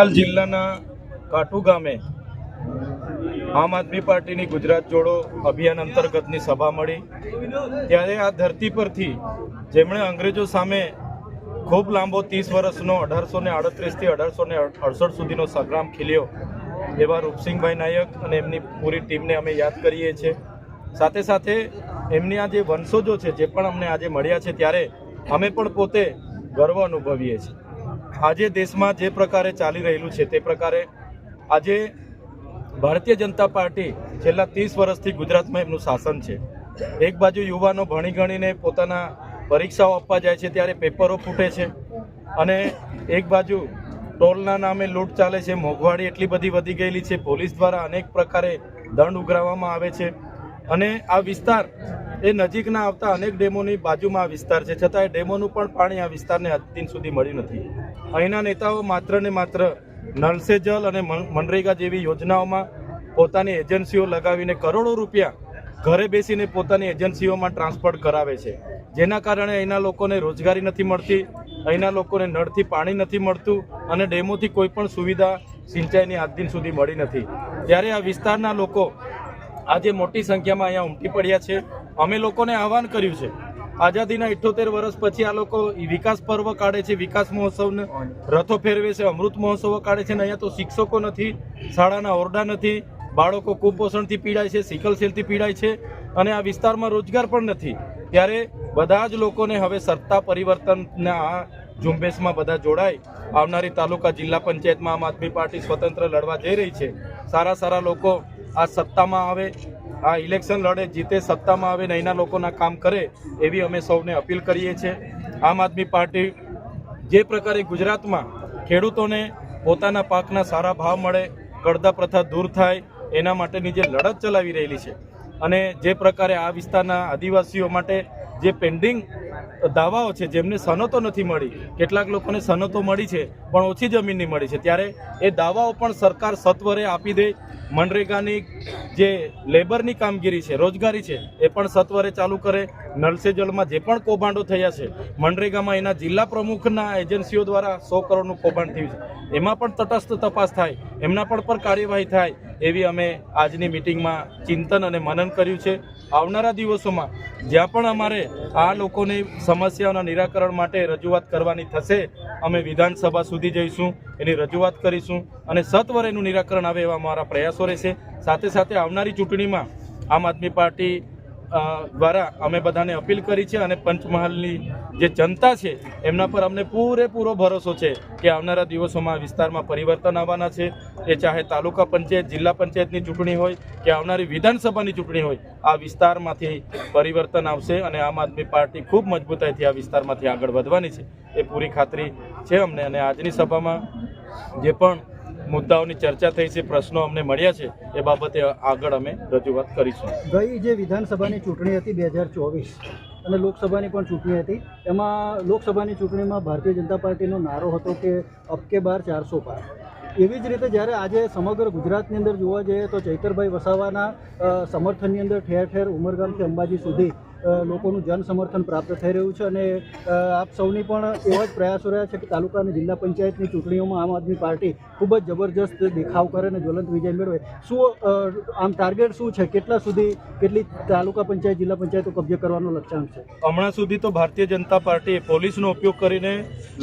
હાલ જિલ્લાના કાટુ ગામે આમ આદમી પાર્ટીની ગુજરાત જોડો અભિયાન અંતર્ગતની સભા મળી. ત્યારે આ ધરતી પરથી જેમણે અંગ્રેજો સામે ખૂબ લાંબો ત્રીસ વર્ષનો અઢારસો ને આડત્રીસથી અઢારસો ને અડસઠ સુધીનો સંગ્રામ ખીલ્યો એવા રૂપસિંહભાઈ નાયક અને એમની પૂરી ટીમને અમે યાદ કરીએ છીએ. સાથે સાથે એમની આ જે વંશજો છે, જે પણ અમને આજે મળ્યા છે, ત્યારે અમે પણ પોતે ગર્વ અનુભવીએ છીએ. આજે દેશમાં જે પ્રકારે ચાલી રહેલું છે તે પ્રકારે આજે ભારતીય જનતા પાર્ટી છેલ્લા ત્રીસ વર્ષથી ગુજરાતમાં એમનું શાસન છે. એક બાજુ યુવાનો ભણી ગણીને પોતાના પરીક્ષાઓ આપવા જાય છે ત્યારે પેપરો ફૂટે છે અને એક બાજુ ટોલના નામે લૂંટ ચાલે છે, મોંઘવારી એટલી બધી વધી ગયેલી છે, પોલીસ દ્વારા અનેક પ્રકારે દંડ ઉઘરાવવામાં આવે છે. અને આ વિસ્તાર એ નજીકના આવતા અનેક ડેમોની બાજુમાં આ વિસ્તાર છે. છતાં એ ડેમોનું પણ પાણી આ વિસ્તારને આજ સુધી મળ્યું નથી. અહીંના નેતાઓ માત્ર ને માત્ર નલ જલ અને મનરેગા જેવી યોજનાઓમાં પોતાની એજન્સીઓ લગાવીને કરોડો રૂપિયા ઘરે બેસીને પોતાની એજન્સીઓમાં ટ્રાન્સફર કરાવે છે. જેના કારણે અહીંના લોકોને રોજગારી નથી મળતી, અહીંના લોકોને નળથી પાણી નથી મળતું અને ડેમોથી કોઈ પણ સુવિધા સિંચાઈની આજ દિન સુધી મળી નથી. ત્યારે આ વિસ્તારના લોકો આજે મોટી સંખ્યામાં અહીંયા ઉમટી પડ્યા છે. અમે લોકોને આહવાન કર્યું છે. આઝાદીના ઇઠ્ઠોતેર વર્ષ પછી આ લોકો વિકાસ પર્વ કાઢે છે, વિકાસ મહોત્સવને રથો ફેરવે છે, અમૃત મહોત્સવો કાઢે છે, ને અહીંયા તો શિક્ષકો નથી, શાળાના ઓરડા નથી, બાળકો કુપોષણથી પીડાય છે સિકલ પીડાય છે, અને આ વિસ્તારમાં રોજગાર પણ નથી. ત્યારે બધા જ લોકોને હવે સત્તા પરિવર્તનના આ ઝુંબેશમાં બધા જોડાય. આવનારી તાલુકા જિલ્લા પંચાયતમાં આમ આદમી પાર્ટી સ્વતંત્ર લડવા જઈ રહી છે. સારા સારા લોકો આ સત્તામાં આવે આ ઇલેક્શન લડે, જીતે, સત્તામાં આવે ને અહીંના લોકોના કામ કરે, એવી અમે સૌને અપીલ કરીએ છીએ. આમ આદમી પાર્ટી જે પ્રકારે ગુજરાતમાં ખેડૂતોને પોતાના પાકના સારા ભાવ મળે કડદા પ્રથા દૂર થાય, એના માટેની જે લડત ચલાવી રહેલી છે અને જે પ્રકારે આ વિસ્તારના આદિવાસીઓ માટે જે પેન્ડિંગ દાવાઓ છે, જેમને સનતો નથી મળી, કેટલાક લોકોને સનતો મળી છે, પણ ઓછી જમીનની મળી છે. ત્યારે એ દાવાઓ પણ સરકાર સત્વરે આપી દે. મનરેગાની જે લેબરની કામગીરી છે, રોજગારી છે, એ પણ સત્વરે ચાલુ કરે. નલ સે જલમાં જે પણ કૌભાંડો થયા છે, મનરેગામાં એના જિલ્લા પ્રમુખના એજન્સીઓ દ્વારા સો કરોડનું કૌભાંડ થયું છે. એમાં પણ તટસ્થ તપાસ થાય, એમના પણ પર કાર્યવાહી થાય, એવી અમે આજની મિટિંગમાં ચિંતન અને મનન કર્યું છે. આવનારા દિવસોમાં જ્યાં પણ અમારે આ લોકોની સમસ્યાઓના નિરાકરણ માટે રજૂઆત કરવાની થશે, અમે વિધાનસભા સુધી જઈશું, એની રજૂઆત કરીશું અને સત્વર એનું નિરાકરણ આવે એવા અમારા પ્રયાસો રહેશે. સાથે સાથે આવનારી ચૂંટણીમાં આમ આદમી પાર્ટી દ્વારા અમે બધાને અપીલ કરી છે અને પંચમહાલની જે જનતા છે, એમના પર અમને પૂરેપૂરો ભરોસો છે કે આવનારા દિવસોમાં વિસ્તારમાં પરિવર્તન આવવાના છે. એ ચાહે તાલુકા પંચાયત, જિલ્લા પંચાયતની ચૂંટણી હોય કે આવનારી વિધાનસભાની ચૂંટણી હોય, આ વિસ્તારમાંથી પરિવર્તન આવશે અને આમ આદમી પાર્ટી ખૂબ મજબૂતાઈથી આ વિસ્તારમાંથી આગળ વધવાની છે. એ પૂરી ખાતરી છે અમને અને આજની સભામાં જે પણ મુદ્દાઓની ચર્ચા થઈ છે, પ્રશ્નો અમને મળ્યા છે, એ બાબતે આગળ અમે રજૂઆત કરીશું. ગઈ જે વિધાનસભાની ચૂંટણી હતી બે હજાર ચોવીસ, અને લોકસભાની પણ ચૂંટણી હતી, એમાં લોકસભાની ચૂંટણીમાં ભારતીય જનતા પાર્ટીનો નારો હતો કે અબ બાર ચારસો પાર એવી જ રીતે જ્યારે આજે સમગ્ર ગુજરાતની અંદર જોવા જઈએ તો ચૈતરભાઈ વસાવાના સમર્થનની અંદર ઠેર ઠેર ઉમરગામથી અંબાજી સુધી લોકોનું જન સમર્થન પ્રાપ્ત થઈ રહ્યું છે અને આપ સૌની પણ એવા જ પ્રયાસો રહ્યા છે કે તાલુકા અને જિલ્લા પંચાયતની ચૂંટણીઓમાં આમ આદમી પાર્ટી ખૂબ જ જબરજસ્ત દેખાવ કરે અને જ્વલંત વિજય મેળવે. શું આમ ટાર્ગેટ શું છે? કેટલા સુધી કેટલી તાલુકા પંચાયત, જિલ્લા પંચાયતો કબજે કરવાનો લક્ષ્યાંક છે? હમણાં સુધી તો ભારતીય જનતા પાર્ટીએ પોલીસનો ઉપયોગ કરીને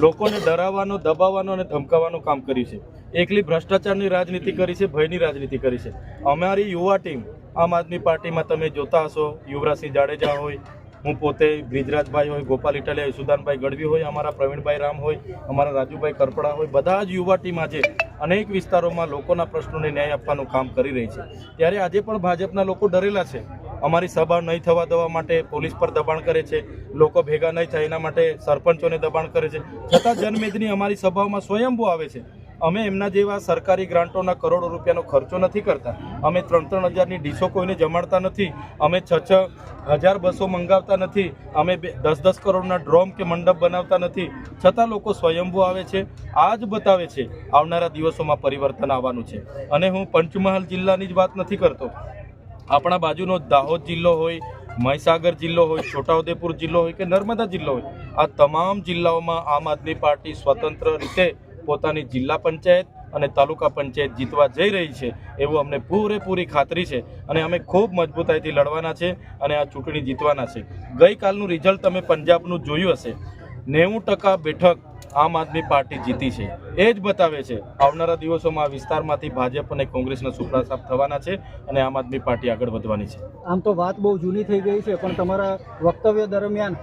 લોકોને ડરાવવાનો, દબાવવાનો અને ધમકાવવાનું કામ કર્યું છે. એકલી ભ્રષ્ટાચારની રાજનીતિ કરી છે, ભયની રાજનીતિ કરી છે. અમારી યુવા ટીમ આમ આદમી પાર્ટીમાં તમે જોતા હશો, યુવરાજસિંહ જાડેજા હોય, હું પોતે બ્રિજરાજભાઈ હોય, ગોપાલ ઇટાલિયા સુદાનભાઈ ગઢવી હોય, અમારા પ્રવીણભાઈ રામ હોય, અમારા રાજુભાઈ કરપડા હોય, બધા જ યુવા ટીમ આજે અનેક વિસ્તારોમાં લોકોના પ્રશ્નોને ન્યાય આપવાનું કામ કરી રહી છે. ત્યારે આજે પણ ભાજપના લોકો ડરેલા છે. અમારી સભા નહીં થવા દેવા માટે પોલીસ પર દબાણ કરે છે. લોકો ભેગા નહીં થાય એના માટે સરપંચોને દબાણ કરે છે. છતાં જનમેદની અમારી સભાઓમાં સ્વયંભૂ આવે છે. અમે એમના જેવા સરકારી ગ્રાન્ટોના કરોડો રૂપિયાનો ખર્ચો નથી કરતા. અમે ત્રણ ત્રણ હજારની ડીશો કોઈને જમાડતા નથી. અમે છ છ હજાર બસો મંગાવતા નથી. અમે બે દસ દસ કરોડના ડ્રોમ કે મંડપ બનાવતા નથી. છતાં લોકો સ્વયંભૂ આવે છે. આ જ બતાવે છે આવનારા દિવસોમાં પરિવર્તન આવવાનું છે. અને હું પંચમહાલ જિલ્લાની જ વાત નથી કરતો. આપણા બાજુનો દાહોદ જિલ્લો હોય, મહીસાગર જિલ્લો હોય, છોટાઉદેપુર જિલ્લો હોય કે નર્મદા જિલ્લો હોય, આ તમામ જિલ્લાઓમાં આમ આદમી પાર્ટી સ્વતંત્ર રીતે પોતાની જિલ્લા પંચાયત અને તાલુકા પંચાયત જીતવા જઈ રહી છે, એવું અમને પૂરેપૂરી ખાતરી છે અને અમે ખૂબ મજબૂતાઈથી લડવાના છે અને આ ચૂંટણી જીતવાના છે. ગઈકાલનું રિઝલ્ટ તમે પંજાબનું જોયું હશે. નેવું ટકા બેઠક આમ આદમી પાર્ટી જીતી છે. એ જ બતાવે છે, આવનારા દિવસોમાં આ વિસ્તારમાંથી ભાજપ અને કોંગ્રેસના સુપડા સાફ થવાના છે અને આમ આદમી પાર્ટી આગળ વધવાની છે. આમ તો વાત બહુ જૂની થઈ ગઈ છે, પણ તમારા વક્તવ્ય દરમિયાન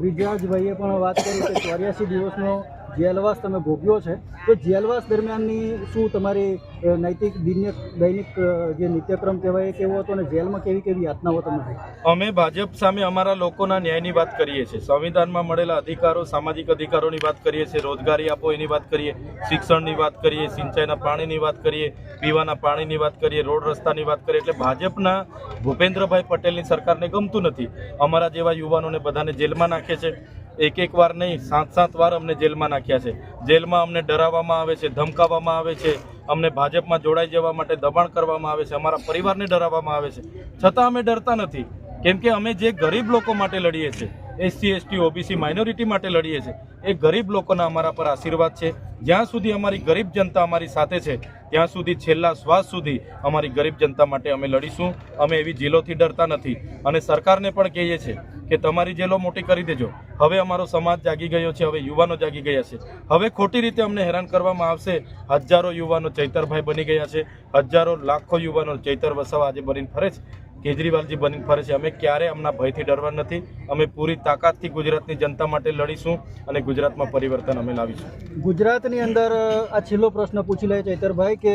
બ્રિજરાજભાઈએ પણ વાત કરી કે ચોર્યાસી દિવસનો જેલવાસ તમે ભોગ્યો છે, તો જેલવાસ દરમિયાનની શું તમારી નૈતિક દિન્ય દૈનિક જે નિત્યક્રમ કહેવાય કેવો હતો અને જેલમાં કેવી કેવી યાતનાઓ તમે અમે ભાજપ સામે અમારા લોકોના ન્યાયની વાત કરીએ છીએ. સંવિધાનમાં મળેલા અધિકારો, સામાજિક અધિકારોની વાત કરીએ છીએ, રોજગારી આપો એની વાત કરીએ, શિક્ષણની વાત કરીએ, સિંચાઈના પાણીની વાત કરીએ, પીવાના પાણીની વાત કરીએ, રોડ રસ્તાની વાત કરીએ, એટલે ભાજપના ભૂપેન્દ્રભાઈ પટેલની સરકારને ગમતું નથી. અમારા જેવા યુવાનોને બધાને જેલમાં નાખે છે. એક એક વાર નહીં સાત સાત વાર અમને જેલમાં નાખ્યા છે. જેલમાં અમને ડરાવવામાં આવે છે, ધમકાવવામાં આવે છે, અમને ભાજપમાં જોડાઈ જવા માટે દબાણ કરવામાં આવે છે, અમારા પરિવારને ડરાવવામાં આવે છે. છતાં અમે ડરતા નથી. કેમ કે અમે જે ગરીબ લોકો માટે લડીએ છીએ, એસસી, એસટી, ઓબીસી, માઇનોરિટી માટે લડીએ છીએ, એ ગરીબ લોકોના અમારા પર આશીર્વાદ છે. જ્યાં સુધી અમારી ગરીબ જનતા અમારી સાથે છે, ત્યાં સુધી છેલ્લા શ્વાસ સુધી અમારી ગરીબ જનતા માટે અમે લડીશું. અમે એવી જેલોથી ડરતા નથી. અને સરકારને પણ કહીએ છીએ કે તમારી જેલો મોટી કરી દેજો. હવે અમારો સમાજ જાગી ગયો છે, હવે યુવાનો જાગી ગયા છે. હવે ખોટી રીતે અમને હેરાન કરવામાં આવશે. હજારો યુવાનો ચૈતરભાઈ બની ગયા છે, હજારો લાખો યુવાનો ચૈતર વસાવા આજે બનીને ફરે છે. કેજરીવાલજી બની ફરે છે. અમે ક્યારે અમના ભયથી ડરવા નથી. અમે પૂરી તાકાતથી ગુજરાતની જનતા માટે લડીશું અને ગુજરાતમાં પરિવર્તન અમે લાવીશું. ગુજરાતની અંદર આ છેલ્લો પ્રશ્ન પૂછી લે ચૈતરભાઈ કે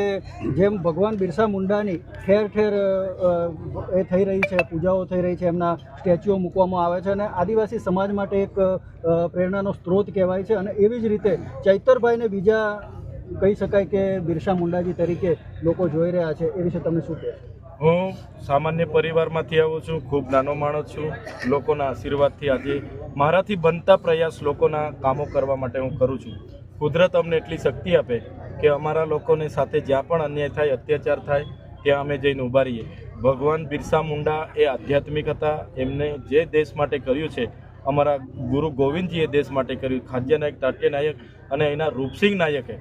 જેમ ભગવાન બિરસા મુંડાની ઠેર ઠેર એ થઈ રહી છે, પૂજાઓ થઈ રહી છે, એમના સ્ટેચ્યુઓ મૂકવામાં આવે છે અને આદિવાસી સમાજ માટે એક પ્રેરણાનો સ્ત્રોત કહેવાય છે અને એવી જ રીતે ચૈતરભાઈને બીજા કહી શકાય કે બિરસા મુંડાજી તરીકે લોકો જોઈ રહ્યા છે. એ વિશે તમે શું કહેશો? હું સામાન્ય પરિવારમાંથી આવું છું, ખૂબ નાનો માણસ છું. લોકોના આશીર્વાદથી આજે મારાથી બનતા પ્રયાસ લોકોના કામો કરવા માટે હું કરું છું. કુદરત અમને એટલી શક્તિ આપે કે અમારા લોકોને સાથે જ્યાં પણ અન્યાય થાય, અત્યાચાર થાય, ત્યાં અમે જઈને ઊભા રહીએ ભગવાન બિરસા મુંડા એ આધ્યાત્મિક હતા. એમને જે દેશ માટે કર્યું છે, અમારા ગુરુ ગોવિંદજીએ દેશ માટે કર્યું. ખાદ્ય નાયક તાટ્ય નાયક અને એના રૂપસિંહ નાયકે.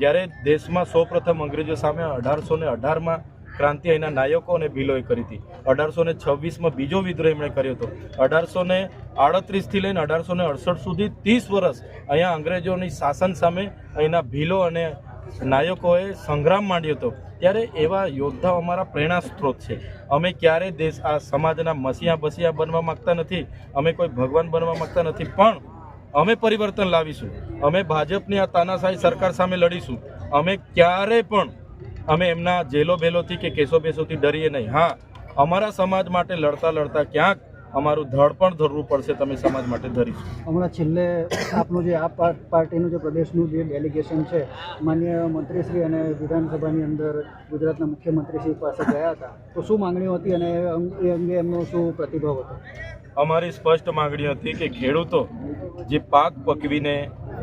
જ્યારે દેશમાં સૌપ્રથમ અંગ્રેજો સામે અઢારસો ને અઢારમાં ક્રાંતિ અહીંના નાયકો અને ભીલોએ કરી હતી. અઢારસો ને છવ્વીસમાં બીજો વિદ્રોહ એમણે કર્યો હતો. અઢારસો ને આડત્રીસથી લઈને અઢારસો ને અડસઠ સુધી ત્રીસ વર્ષ અહીંયા અંગ્રેજોની શાસન સામે અહીંના ભીલો અને નાયકોએ સંગ્રામ માંડ્યો હતો. ત્યારે એવા યોદ્ધાઓ અમારા પ્રેરણા સ્ત્રોત છે. અમે ક્યારે દેશ આ સમાજના મસીહા બસિયા બનવા માંગતા નથી. અમે કોઈ ભગવાન બનવા માંગતા નથી. પણ અમે પરિવર્તન લાવીશું. અમે ભાજપની આ તાનાશાહી સરકાર સામે લડીશું. અમે ક્યારે પણ અમે એમના જેલો બેલોથી કે કેસો બેસોથી ડરીએ નહીં. હા અમારા સમાજ માટે લડતા લડતા ક્યાંક અમારું ધડ પણ ધરવું પડશે તમે સમાજ માટે ધરીશું. હમણાં છેલ્લે આપનું જે આ પાર્ટ પાર્ટીનું જે પ્રદેશનું જે ડેલિગેશન છે માન્ય મંત્રીશ્રી અને વિધાનસભાની અંદર ગુજરાતના મુખ્યમંત્રીશ્રી પાસે ગયા હતા. તો શું માંગણીઓ હતી અને એ અંગે એમનો શું પ્રતિભાવ હતો? અમારી સ્પષ્ટ માંગણી હતી કે ખેડૂતો જે પાક પકવીને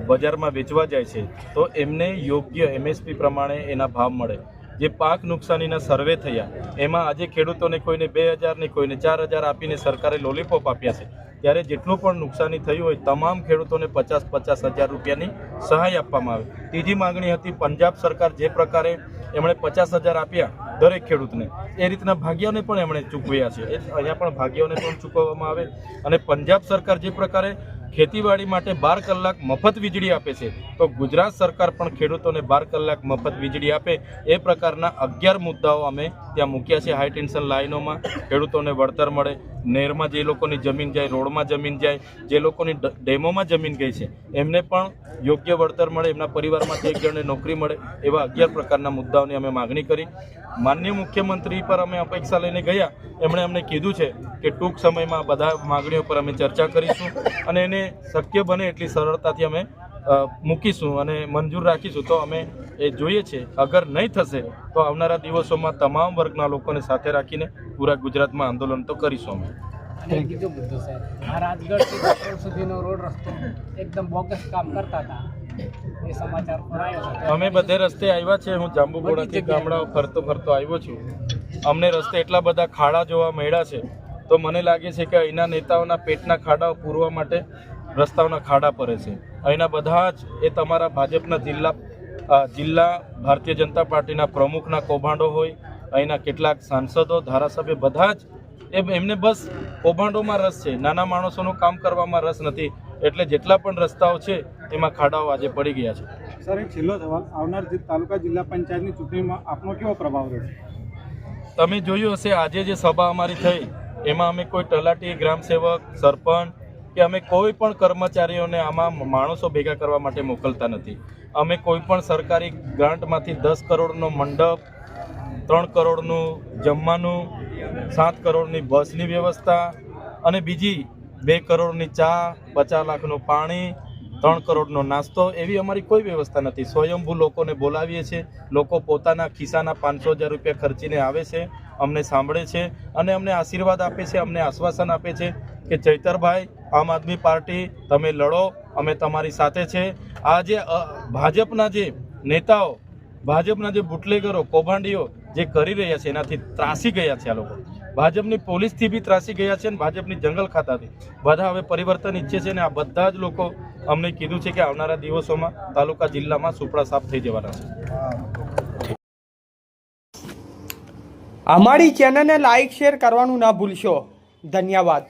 બજારમાં વેચવા જાય છે તો એમને યોગ્ય એમએસપી પ્રમાણે એના ભાવ મળે. જે પાક નુકસાનીના સર્વે થયા, એમાં આજે ખેડૂતોને કોઈને બે હજારને કોઈને ચાર હજાર આપીને સરકારે લોલીપોપ આપ્યા છે. ત્યારે જેટલું પણ નુકસાની થયું હોય, તમામ ખેડૂતોને પચાસ પચાસ હજાર રૂપિયાની સહાય આપવામાં આવે. ત્રીજી માગણી હતી પંજાબ સરકાર જે પ્રકારે એમણે પચાસ હજાર આપ્યા દરેક ખેડૂતને, એ રીતના ભાગ્યોને પણ એમણે ચૂકવ્યા છે. અહીંયા પણ ભાગ્યોને પણ ચૂકવવામાં આવે. અને પંજાબ સરકાર જે પ્રકારે ખેતીવાડી માટે બાર કલાક મફત વીજળી આપે છે. તો ગુજરાત સરકાર પણ ખેડૂતોને બાર કલાક મફત વીજળી આપે એ પ્રકારના અગિયાર મુદ્દાઓ અમે ત્યાં મૂક્યા છે હાઈ ટેન્શન લાઈનોમાં. ખેડૂતોને વળતર મળે. નહેરમાં જે લોકોની જમીન જાય, રોડમાં જમીન જાય, જે લોકોની ડેમોમાં જમીન ગઈ છે, એમને પણ યોગ્ય વળતર મળે, એમના પરિવારમાંથી એક જણને નોકરી મળે, એવા અગિયાર પ્રકારના મુદ્દાઓની અમે માગણી કરી. માન્ય મુખ્યમંત્રી પર અમે અપેક્ષા લઈને ગયા. એમણે અમને કીધું છે કે ટૂંક સમયમાં બધા માગણીઓ પર અમે ચર્ચા કરીશું અને એને શક્ય બને એટલી સરળતાથી અમે મૂકીશું અને મંજૂર રાખીશું તો અમે એ જોઈએ છે. અગર નહીં થશે તો આવનારા દિવસોમાં તમામ વર્ગના લોકોને સાથે રાખીને પૂરા ગુજરાતમાં આંદોલન તો કરીશું અમે. અને બીજો મુદ્દો સાહેબ આ રાજગઢથી કપોળ સુધીનો રોડ રસ્તો એકદમ બોગસ કામ કરતા હતા. એ સમાચાર પણ આવ્યો છે. અમે બધે રસ્તે આવ્યા છે. હું જાંબુગોડાથી ગામડાઓ ફરતો ફરતો આવ્યો છું. અમને રસ્તે એટલા બધા ખાડા જોવા મળ્યા છે. તો મને લાગે છે કે અહીંના નેતાઓના પેટના ખાડાઓ પૂરવા માટે રસ્તાઓના ખાડા પડે છે. અહીંના બધા જ એ તમારા ભાજપના જિલ્લા જિલ્લા ભારતીય જનતા પાર્ટીના પ્રમુખના કૌભાંડો હોય અહીંના કેટલાક સાંસદો ધારાસભ્ય બધા જ એમ એમને બસ કૌભાંડોમાં રસ છે. નાના માણસોનું કામ કરવામાં રસ નથી. એટલે જેટલા પણ રસ્તાઓ છે એમાં ખાડાઓ આજે પડી ગયા છે. સર એક છેલ્લો સવાલ. આવનાર તાલુકા જિલ્લા પંચાયતની ચૂંટણીમાં આપનો કેવો પ્રભાવ રહેશે? તમે જોયું હશે આજે જે સભા અમારી થઈ એમાં અમે કોઈ તલાટી ગ્રામ સેવક સરપંચ કે અમે કોઈ પણ કર્મચારીઓને આમાં માણસો ભેગા કરવા માટે મોકલતા નથી. અમે કોઈ પણ સરકારી ગ્રાન્ટમાંથી દસ કરોડનો મંડપ, ત્રણ કરોડનું જમવાનું, સાત કરોડની બસની વ્યવસ્થા અને બીજી બે કરોડની ચા, પચાસ લાખનું પાણી, ત્રણ કરોડનો નાસ્તો એવી અમારી કોઈ વ્યવસ્થા નથી. સ્વયંભૂ લોકોને બોલાવીએ છીએ. લોકો પોતાના ખિસ્સાના પાંચસો હજાર રૂપિયા ખર્ચીને આવે છે, અમને સાંભળે છે અને અમને આશીર્વાદ આપે છે, અમને આશ્વાસન આપે છે કે ચૈતરભાઈ આમ આદમી પાર્ટી, તમે લડો, અમે તમારી સાથે છે. આ જે ભાજપના જે નેતાઓ, ભાજપના જે બુટલેગરો, કૌભાંડીઓ જે કરી રહ્યા છે, એનાથી ત્રાસી ગયા છે આ લોકો. ભાજપની પોલીસથી બી ત્રાસી ગયા છે અને ભાજપની જંગલ ખાતાથી. બધા હવે પરિવર્તન ઈચ્છે છે અને આ બધા જ લોકો અમને કીધું છે કે આવનારા દિવસોમાં તાલુકા જિલ્લામાં સુપડા સાફ થઈ જવાના છે. અમારી ચેનલને લાઇક શેર કરવાનું ના ભૂલશો. ધન્યવાદ.